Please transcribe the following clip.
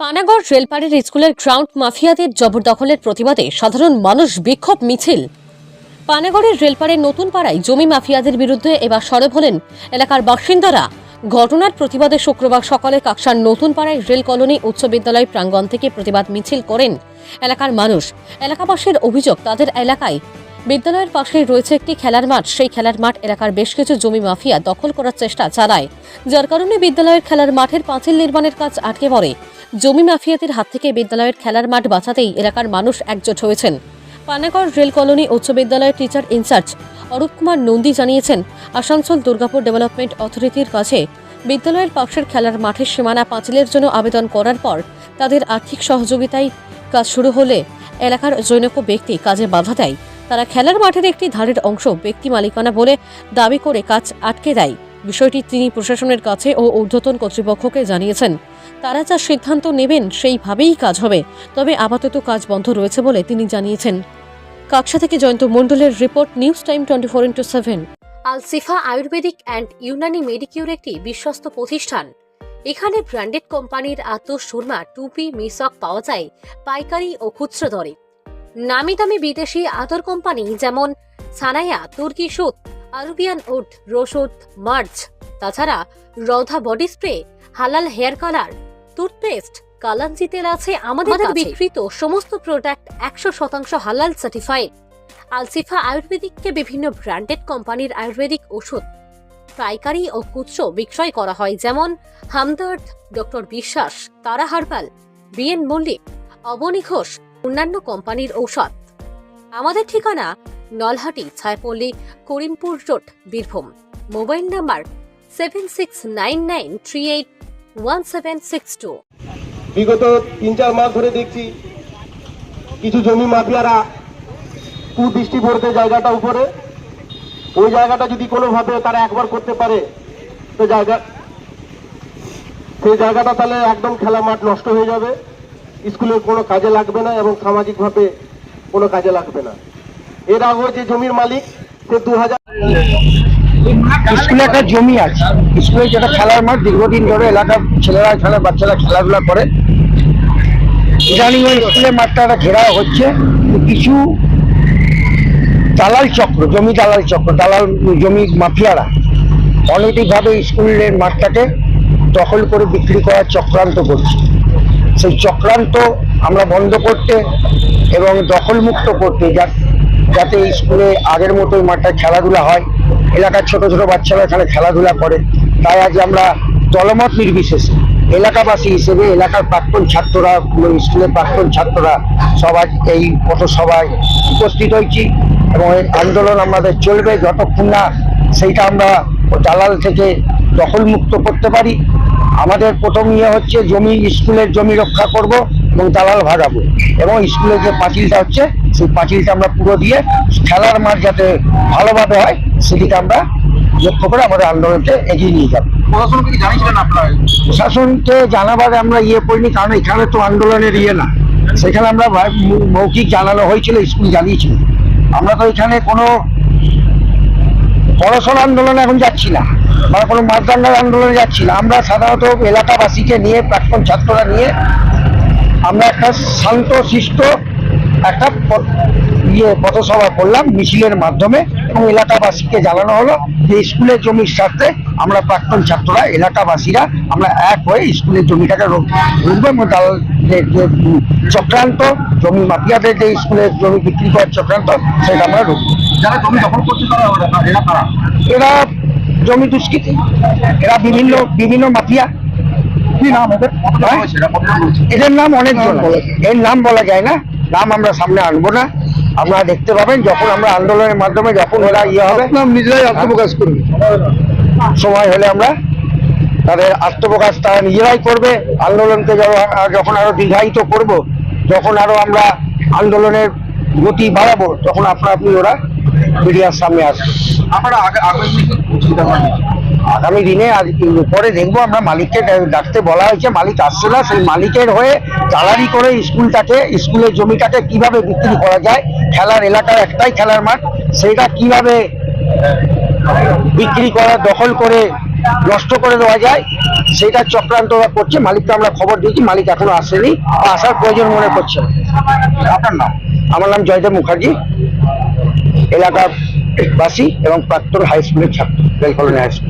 পানাগড় রেলপাড়ের স্কুলের গ্রাউন্ড মাফিয়াদের জবরদখলের প্রতিবাদে সাধারণ মানুষ বিক্ষোভ মিছিল। পানাগড়ের রেলপাড়ের নতুন পাড়ায় জমি মাফিয়াদের বিরুদ্ধে এবার সরব হলেন এলাকার বাসিন্দারা। ঘটনার প্রতিবাদে শুক্রবার সকালে কাকসার নতুন পাড়ায় রেল কলোনি উচ্চ বিদ্যালয় প্রাঙ্গণ থেকে প্রতিবাদ মিছিল করেন এলাকার মানুষ। এলাকাবাসীর অভিযোগ, তাদের এলাকায় বিদ্যালয়ের পাশেই রয়েছে একটি খেলার মাঠ। সেই খেলার মাঠ এলাকার বেশ কিছু জমি মাফিয়া দখল করার চেষ্টা চালায়, যার কারণে বিদ্যালয়ের খেলার মাঠের পাঁচিল নির্মাণের কাজ আটকে পড়ে। জমি মাফিয়াদের হাত থেকে বিদ্যালয়ের খেলার মাঠ বাঁচাতেই এলাকার মানুষ একজোট হয়েছেন। পানাগড় রেল কলোনি উচ্চ বিদ্যালয়ের teacher in charge Arup Kumar Nandi জানিয়েছেন, আসানসোল দুর্গাপুর ডেভেলপমেন্ট অথরিটির কাছে বিদ্যালয়ের পাশের খেলার মাঠের সীমানা পাঁচিলের জন্য আবেদন করার পর তাদের আর্থিক সহযোগিতায় কাজ শুরু হলে এলাকার জৈনক ব্যক্তি কাজে বাধা দেয়। তারা খেলার মাঠের একটি ধারের অংশ ব্যক্তি মালিকানা বলে দাবি করে কাজ আটকে দেয়। বিষয়টি তিনি প্রশাসনের কাছে ও ঊর্ধ্বতন কর্তৃপক্ষকে জানিয়েছেন। তারা যা সিদ্ধান্ত নেবেন সেইভাবেই কাজ হবে, তবে আপাতত কাজ বন্ধ রয়েছে বলে তিনি জানিয়েছেন। কাকসা থেকে জয়ন্ত মণ্ডলের report, news time twenty four into seven. Alshifa ayurvedic and Unani medicure একটি বিশ্বস্ত প্রতিষ্ঠান। এখানে ব্র্যান্ডেড কোম্পানির আত সুরমা টুপি, মিসক পাওয়া যায় পাইকারি ও খুচরো দরে। নামি দামি বিদেশি আতর কোম্পানি যেমন সানায়া, তুর্কি সুত আরবিয়ান উড রসুদ মার্চ। তাছাড়া রধা বডি স্প্রে হালাল হেয়ার কালার টুথপেস্ট কালাঞ্জি তেল আছে আমাদের বিক্রিত সমস্ত প্রোডাক্ট একশো শতাংশ হালাল সার্টিফাইড আলসিফা আয়ুর্বেদিককে বিভিন্ন ব্র্যান্ডেড কোম্পানির আয়ুর্বেদিক ওষুধ পাইকারি ও খুচরো বিক্রয় করা হয় যেমন Hamdard doctor Biswas Tara herbal B N Mallick Abani Ghosh অন্যান্য কোম্পানির ঔষধ। আমাদের ঠিকানা Nalhati, Chhayapalli, Karimpur road, Birbhum. Mobile number seven six nine nine three eight one seven six two বিগত তিন চার মাস ধরে দেখছি কিছু জমি মাফিয়ারা কুদৃষ্টি পড়তে জায়গাটা উপরে। ওই জায়গাটা যদি কোনোভাবে তারা একবার করতে পারে, তো জায়গা সেই জায়গাটা তাহলে একদম খেলা মাঠ নষ্ট হয়ে যাবে। স্কুলের কোনো কাজে লাগবে না এবং সামাজিকভাবে কোনো কাজে লাগবে না। এর আগেও যে জমির মালিক, সে দু হাজার স্কুলে একটা জমি আছে। স্কুলে যেটা খেলার মাঠ, দীর্ঘদিন ধরে এলাকার ছেলেরা খেলা, বাচ্চারা খেলাধুলা করে। ইদানিং ওই স্কুলের মাঠটা একটা ঘেরা হচ্ছে। কিছু দালাল চক্র, জমি দালাল চক্র, দালাল জমি মাফিয়ারা অনৈতিকভাবে স্কুলের মাঠটাকে দখল করে বিক্রি করার চক্রান্ত করছে। সেই চক্রান্ত আমরা বন্ধ করতে এবং দখলমুক্ত করতে যা যাতে স্কুলে আগের মতোই মাঠটা খেলাধুলা হয়। এলাকার ছোট ছোট বাচ্চারা এখানে খেলাধুলা করে। তাই আজ আমরা দলমত নির্বিশেষে এলাকাবাসী হিসেবে এলাকার প্রাক্তন ছাত্ররা, স্কুলের প্রাক্তন ছাত্ররা সবাই এই পথসভায় উপস্থিত হয়েছি এবং এই আন্দোলন আমাদের চলবে যতক্ষণ না সেইটা আমরা দালাল থেকে দখলমুক্ত করতে পারি। আমাদের প্রথম ইয়ে হচ্ছে জমি, স্কুলের জমি রক্ষা করব। এবং দালাল ভাগাবো। এবং স্কুলের যে পাঁচিলটা হচ্ছে সেই পাঁচিলটা আমরা পুরো দিয়ে খেলার মাঠ যাতে ভালোভাবে হয় সেদিকে আমরা লক্ষ্য করে আমাদের আন্দোলনকে এগিয়ে নিয়ে যাব। প্রশাসনকে জানিয়েছিলেন আপনারা? প্রশাসনকে জানাবার আমরা ইয়ে করিনি কারণ এখানে তো আন্দোলনের ইয়ে না। সেখানে আমরা মৌখিক জানানো হয়েছিল স্কুল জানিয়েছিল। আমরা তো এখানে কোনো পড়াশোনা আন্দোলনে এখন যাচ্ছি না বা কোনো মারদাঙ্গার আন্দোলনে যাচ্ছি না। আমরা সাধারণত এলাকাবাসীকে নিয়ে প্রাক্তন ছাত্ররা নিয়ে আমরা একটা শান্ত শিষ্ট একটা ইয়ে পথসভা করলাম মিছিলের মাধ্যমে এবং এলাকাবাসীকে জানানো হলো যে স্কুলের জমির স্বার্থে আমরা প্রাক্তন ছাত্ররা এলাকাবাসীরা আমরা এক হয়ে স্কুলের জমিটাকে রুখবো এবং তার যে চক্রান্ত জমি মাফিয়াদের যে স্কুলের জমি বিক্রি করার চক্রান্ত সেটা আমরা রুখবো যারা জমি দখল করছে তারা এরা জমি দুষ্কৃতি। এরা বিভিন্ন বিভিন্ন মাফিয়া। কি নাম এদের নাম অনেকজন এর নাম বলা যায় না। নাম আমরা সামনে আনব না। আপনারা দেখতে পাবেন যখন আমরা আন্দোলনের মাধ্যমে যখন ওরা ইয়ে হবে নিজেরাই আত্মপ্রকাশ করবে সময় হলে আমরা তাদের আত্মপ্রকাশ তারা নিজেরাই করবে। আন্দোলনকে যখন- যখন আরও দীর্ঘায়িত করব যখন আরও আমরা আন্দোলনের গতি বাড়াবো তখন আপনা আপনি ওরা মিডিয়ার সামনে আসবে আমরা আগামী আগামী দিনে আর পরে দেখব, আমরা মালিককে ডাকতে বলা হয়েছে, মালিক আসছে না, সেই মালিকের হয়ে দালালি করে স্কুলটাকে, স্কুলের জমিটাকে কীভাবে বিক্রি করা যায়, খেলার এলাকার একটাই খেলার মাঠ সেইটা কীভাবে বিক্রি করা, দখল করে নষ্ট করে দেওয়া যায়, সেটা চক্রান্ত করছে, মালিককে আমরা খবর দিয়েছি, মালিক এখনও আসেনি আসার প্রয়োজন মনে করছে। আপনার নাম আমার নাম জয়দেব মুখার্জি, এলাকার বাসী এবং প্রাক্তন হাই স্কুলের ছাত্র বেলকলোনি হাই স্কুল